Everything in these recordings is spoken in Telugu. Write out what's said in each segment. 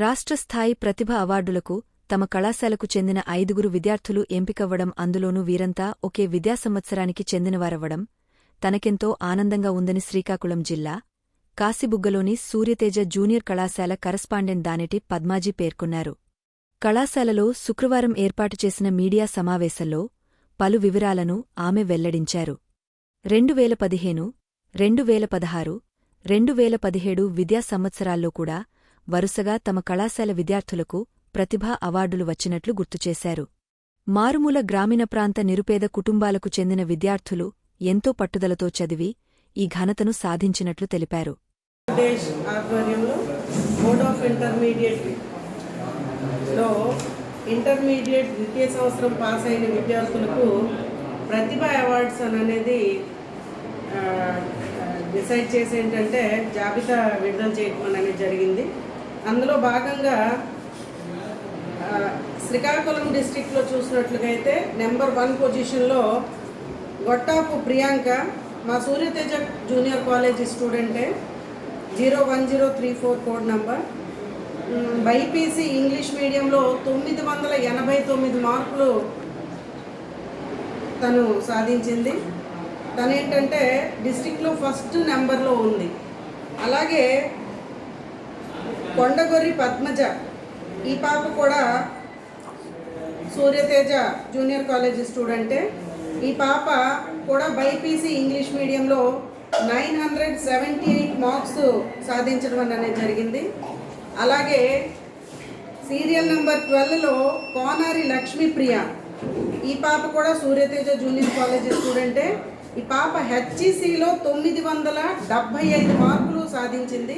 రాష్ట్రస్థాయి ప్రతిభ అవార్డులకు తమ కళాశాలకు చెందిన ఐదుగురు విద్యార్థులు ఎంపికవ్వడం అందులోనూ వీరంతా ఒకే విద్యా సంవత్సరానికి చెందినవారవ్వడం తనకెంతో ఆనందంగా ఉందని శ్రీకాకుళం జిల్లా కాశీబుగ్గలోని సూర్యతేజ జూనియర్ కళాశాల కరస్పాండెంట్ దానిటి పద్మాజీ పేర్కొన్నారు. కళాశాలలో శుక్రవారం ఏర్పాటు చేసిన మీడియా సమావేశంలో పలు వివరాలను ఆమె వెల్లడించారు. రెండు వేల పదిహేను రెండు వేల పదహారు రెండు వేల పదిహేడు విద్యా సంవత్సరాల్లో కూడా వరుసగా తమ కళాశాల విద్యార్థులకు ప్రతిభా అవార్డులు వచ్చినట్లు గుర్తుచేశారు మారుమూల గ్రామీణ ప్రాంత నిరుపేద కుటుంబాలకు చెందిన విద్యార్థులు ఎంతో పట్టుదలతో చదివి ఈ ఘనతను సాధించినట్లు తెలిపారు. ఇంటర్మీడియట్ ద్వితీయ సంవత్సరం పాస్ అయిన విద్యార్థులకు ప్రతిభ అవార్డ్స్ అనేది డిసైడ్ చేసి ఏంటంటే జాబితా విడుదల చేయడం అనేది జరిగింది. అందులో భాగంగా శ్రీకాకుళం డిస్టిక్లో చూసినట్లుగా అయితే నెంబర్ వన్ పొజిషన్లో గొట్టాపు ప్రియాంక మా Suryateja junior college స్టూడెంటే zero one zero three four code number. BiPC English మీడియంలో తొమ్మిది వందల ఎనభై తొమ్మిది మార్కులు తను సాధించింది. తను ఏంటంటే డిస్టిక్లో ఫస్ట్ నెంబర్లో ఉంది. అలాగే కొండగొర్రి పద్మజ. ఈ పాప కూడా సూర్యతేజ జూనియర్ కాలేజీ స్టూడెంటే. ఈ పాప కూడా బైపీసీ ఇంగ్లీష్ మీడియంలో nine hundred seventy eight marks సాధించడం అనేది జరిగింది. అలాగే సీరియల్ నెంబర్ ట్వెల్వ్లో కోనారి లక్ష్మీప్రియ. ఈ పాప కూడా సూర్యతేజ జూనియర్ కాలేజీ స్టూడెంటే. ఈ పాప హెచ్ఈసిలో తొమ్మిది వందల డెబ్భై ఐదు మార్కులు సాధించింది.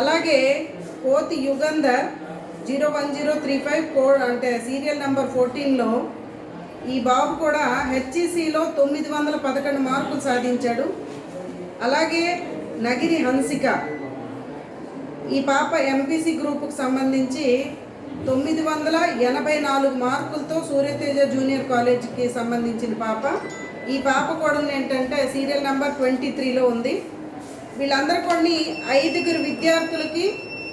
అలాగే Kothi Yugandhar zero one zero three five code అంటే సీరియల్ నెంబర్ ఫోర్టీన్లో ఈ బాబు కూడా హెచ్ఈసిలో తొమ్మిది వందల పదకొండు మార్కులు సాధించాడు. అలాగే నగిరి హన్సిక ఈ పాప ఎంపీసీ గ్రూపుకు సంబంధించి తొమ్మిది వందల ఎనభై నాలుగు మార్కులతో సూర్యతేజ జూనియర్ కాలేజీకి సంబంధించిన పాప. ఈ పాప కూడా ఏంటంటే సీరియల్ నెంబర్ ట్వంటీ త్రీలో ఉంది. వీళ్ళందరూ కొన్ని ఐదుగురు విద్యార్థులకి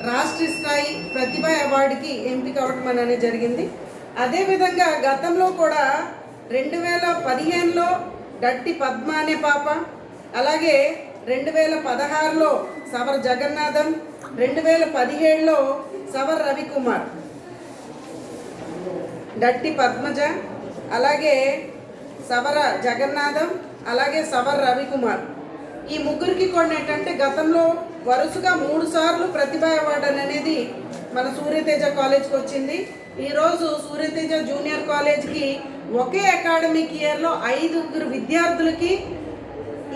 రాష్ట్ర స్థాయి ప్రతిభ అవార్డుకి ఎంపిక అవ్వడం అనేది జరిగింది. అదేవిధంగా గతంలో కూడా రెండు వేల పదిహేనులో గట్టి పద్మ అనే పాప అలాగే రెండు వేల పదహారులో సవర్ జగన్నాథం రెండు వేల పదిహేడులో సవర్ రవికుమార్. డట్టి పద్మజ అలాగే సవర జగన్నాథం అలాగే సవర్ రవికుమార్. ఈ ముగ్గురికి కూడా ఏంటంటే గతంలో వరుసగా మూడు సార్లు ప్రతిభ అవార్డు అనేది మన సూర్యతేజ కాలేజ్కి వచ్చింది. ఈరోజు సూర్యతేజ జూనియర్ కాలేజ్కి ఒకే అకాడమిక్ ఇయర్లో ఐదుగురు విద్యార్థులకి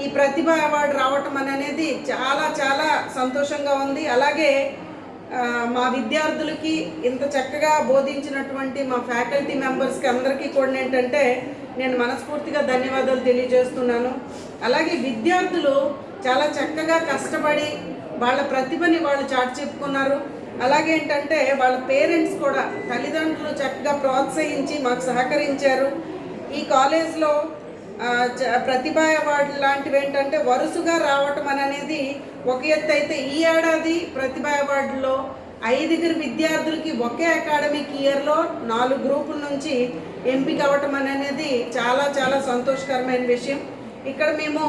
ఈ ప్రతిభ అవార్డు రావటం అనేది చాలా చాలా సంతోషంగా ఉంది. అలాగే మా విద్యార్థులకి ఇంత చక్కగా బోధించినటువంటి మా ఫ్యాకల్టీ మెంబర్స్కి అందరికీ కూడా ఏంటంటే నేను మనస్ఫూర్తిగా ధన్యవాదాలు తెలియజేస్తున్నాను. అలాగే విద్యార్థులు చాలా చక్కగా కష్టపడి వాళ్ళ ప్రతిభని వాళ్ళు చాటి చెప్పుకున్నారు. అలాగే ఏంటంటే వాళ్ళ పేరెంట్స్ కూడా తల్లిదండ్రులు చక్కగా ప్రోత్సహించి మాకు సహకరించారు. ఈ కాలేజ్లో ప్రతిభా అవార్డు లాంటివి ఏంటంటే వరుసగా రావటం అని అనేది ఒక ఎత్తు అయితే ఈ ఏడాది ప్రతిభా అవార్డులో ఐదుగురు విద్యార్థులకి ఒకే అకాడమిక్ ఇయర్లో నాలుగు గ్రూపుల నుంచి ఎంపిక అవ్వటం అనేది చాలా చాలా సంతోషకరమైన విషయం. ఇక్కడ మేము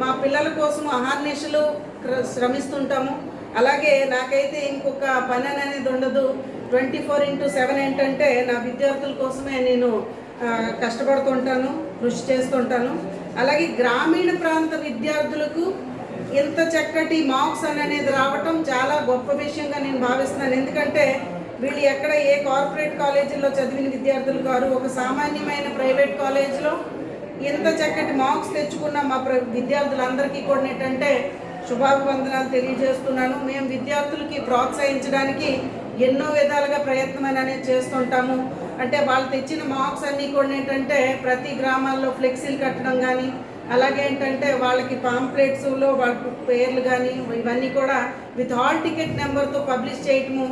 మా పిల్లల కోసం అహర్నిశలు శ్రమిస్తుంటాము. అలాగే నాకైతే ఇంకొక పని అనేది ఉండదు. ట్వంటీ ఫోర్ ఇంటూ సెవెన్ ఏంటంటే నా విద్యార్థుల కోసమే నేను కష్టపడుతుంటాను. కృషి చేస్తుంటాను. అలాగే గ్రామీణ ప్రాంత విద్యార్థులకు ఇంత చక్కటి మార్క్స్ అని అనేది రావటం చాలా గొప్ప విషయంగా నేను భావిస్తున్నాను. ఎందుకంటే వీళ్ళు ఎక్కడ ఏ కార్పొరేట్ కాలేజీల్లో చదివిన విద్యార్థులు కారు ఒక సామాన్యమైన ప్రైవేట్ కాలేజీలో ఇంత చక్కటి మార్క్స్ తెచ్చుకున్న మా ప్ర విద్యార్థులందరికీ కూడా ఏంటంటే శుభాభివందనాలు తెలియజేస్తున్నాను. మేము విద్యార్థులకి ప్రోత్సహించడానికి ఎన్నో విధాలుగా ప్రయత్నం అనేది చేస్తుంటాము. అంటే వాళ్ళు తెచ్చిన మార్క్స్ అన్నీ కూడా ఏంటంటే ప్రతి గ్రామాల్లో ఫ్లెక్సీలు కట్టడం కానీ అలాగే ఏంటంటే వాళ్ళకి పాంప్లెట్స్లో వాళ్ళ పేర్లు కానీ ఇవన్నీ కూడా విత్ హాల్ టికెట్ నెంబర్తో పబ్లిష్ చేయటము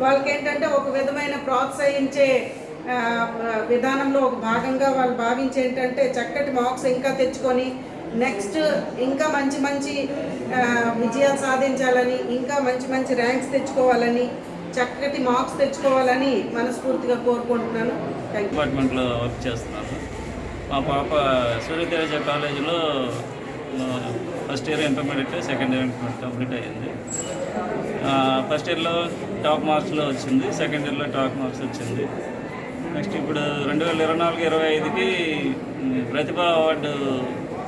వాళ్ళకి ఏంటంటే ఒక విధమైన ప్రోత్సహించే విధానంలో ఒక భాగంగా వాళ్ళు భావించి ఏంటంటే చక్కటి మార్క్స్ ఇంకా తెచ్చుకొని నెక్స్ట్ ఇంకా మంచి మంచి విజయాలు సాధించాలని ఇంకా మంచి మంచి ర్యాంక్స్ తెచ్చుకోవాలని చక్కటి మార్క్స్ తెచ్చుకోవాలని మనస్ఫూర్తిగా కోరుకుంటున్నాను. డిపార్ట్మెంట్లో వర్క్ చేస్తున్నాను మా పాప సూర్యతేజ కాలేజీలో first year intermediate second year intermediate complete అయ్యింది. ఫస్ట్ ఇయర్లో టాప్ మార్క్స్లో వచ్చింది సెకండ్ ఇయర్లో టాప్ మార్క్స్ వచ్చింది. నెక్స్ట్ ఇప్పుడు రెండు వేల ఇరవై నాలుగు ఇరవై ఐదుకి ప్రతిభా అవార్డు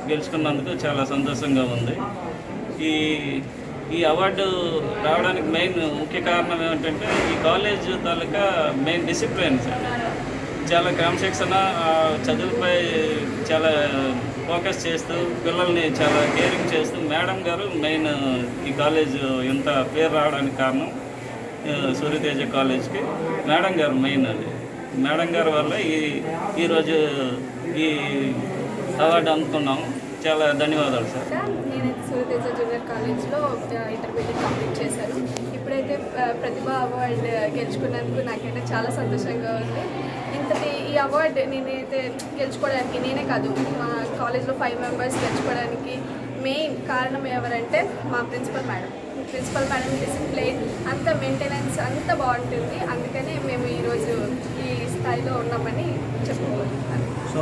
గెలుచుకున్నందుకు చాలా సంతోషంగా ఉంది. ఈ ఈ అవార్డు రావడానికి మెయిన్ ముఖ్య కారణం ఏమిటంటే ఈ కాలేజ్ తాలూకా మెయిన్ డిసిప్లిన్. చాలా క్రమశిక్షణ చదువుపై చాలా ఫోకస్ చేస్తూ పిల్లల్ని చాలా కేరింగ్ చేస్తూ మేడం గారు మెయిన్ ఈ కాలేజ్ ఇంత పేరు రావడానికి కారణం సూర్యతేజ కాలేజ్కి. మేడం గారు మెయిన్ అది. మేడం గారి వల్ల ఈ ఈరోజు ఈ అవార్డు అందుకున్నాము. చాలా ధన్యవాదాలు సార్. సూర్యతేజ జూనియర్ కాలేజ్లో ఇంటర్మీడియట్ కంప్లీట్ చేశాను ఇప్పుడైతే ప్రతిభ అవార్డు గెలుచుకున్నందుకు నాకైతే చాలా సంతోషంగా ఉంది. ఇంతటి ఈ అవార్డు నేనైతే గెలుచుకోవడానికి నేనే కాదు మా కాలేజ్లో ఫైవ్ మెంబర్స్ గెలుచుకోవడానికి మెయిన్ కారణం ఎవరంటే మా principal madam principal madam discipline అంత మెయింటెనెన్స్ అంత బాగుంటుంది. అందుకనే మేము ఈరోజు ఈ స్థాయిలో ఉన్నామని చెప్పుకోవాలి.